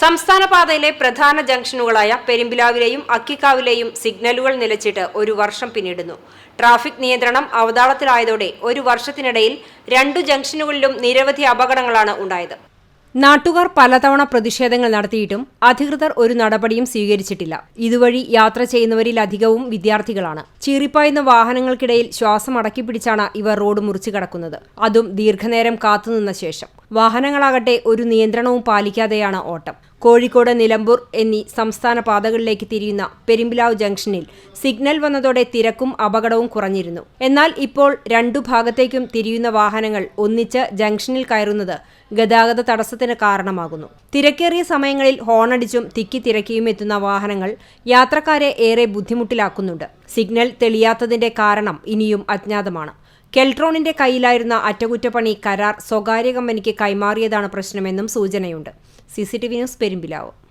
സംസ്ഥാന പാതയിലെ പ്രധാന ജംഗ്ഷനുകളായ പെരുമ്പിലാവിലെയും അക്കിക്കാവിലെയും സിഗ്നലുകൾ നിലച്ചിട്ട് ഒരു വർഷം പിന്നിടുന്നു. ട്രാഫിക് നിയന്ത്രണം അവതാളത്തിലായതോടെ ഒരു വർഷത്തിനിടയിൽ രണ്ടു ജംഗ്ഷനുകളിലും നിരവധി അപകടങ്ങളാണ് ഉണ്ടായത്. നാട്ടുകാർ പലതവണ പ്രതിഷേധങ്ങൾ നടത്തിയിട്ടും അധികൃതർ ഒരു നടപടിയും സ്വീകരിച്ചിട്ടില്ല. ഇതുവഴി യാത്ര ചെയ്യുന്നവരിൽ അധികവും വിദ്യാർത്ഥികളാണ്. ചീറിപ്പായുന്ന വാഹനങ്ങൾക്കിടയിൽ ശ്വാസം അടക്കിപ്പിടിച്ചാണ് ഇവർ റോഡ് മുറിച്ചു കടക്കുന്നത്. അതും ദീർഘനേരം കാത്തുനിന്ന ശേഷം. വാഹനങ്ങളാകട്ടെ ഒരു നിയന്ത്രണവും പാലിക്കാതെയാണ് ഓട്ടം കോഴിക്കോട് നിലമ്പൂർ എന്നീ സംസ്ഥാന പാതകളിലേക്ക് തിരിയുന്ന പെരുമ്പിലാവ് ജംഗ്ഷനിൽ സിഗ്നൽ വന്നതോടെ തിരക്കും അപകടവും കുറഞ്ഞിരുന്നു. എന്നാൽ ഇപ്പോൾ രണ്ടു ഭാഗത്തേക്കും തിരിയുന്ന വാഹനങ്ങൾ ഒന്നിച്ച് ജംഗ്ഷനിൽ കയറുന്നത് ഗതാഗത തടസ്സത്തിന് കാരണമാകുന്നു. തിരക്കേറിയ സമയങ്ങളിൽ ഹോണടിച്ചും തിക്കി തിരക്കിയും എത്തുന്ന വാഹനങ്ങൾ യാത്രക്കാരെ ഏറെ ബുദ്ധിമുട്ടിലാക്കുന്നുണ്ട്. സിഗ്നൽ തെളിയാത്തതിന്റെ കാരണം ഇനിയും അജ്ഞാതമാണ്. കെൽട്രോണിന്റെ കയ്യിലായിരുന്ന അറ്റകുറ്റപ്പണി കരാർ സ്വകാര്യ കമ്പനിക്ക് കൈമാറിയതാണ് പ്രശ്നമെന്നും സൂചനയുണ്ട്. C C T V news Perumpilavu.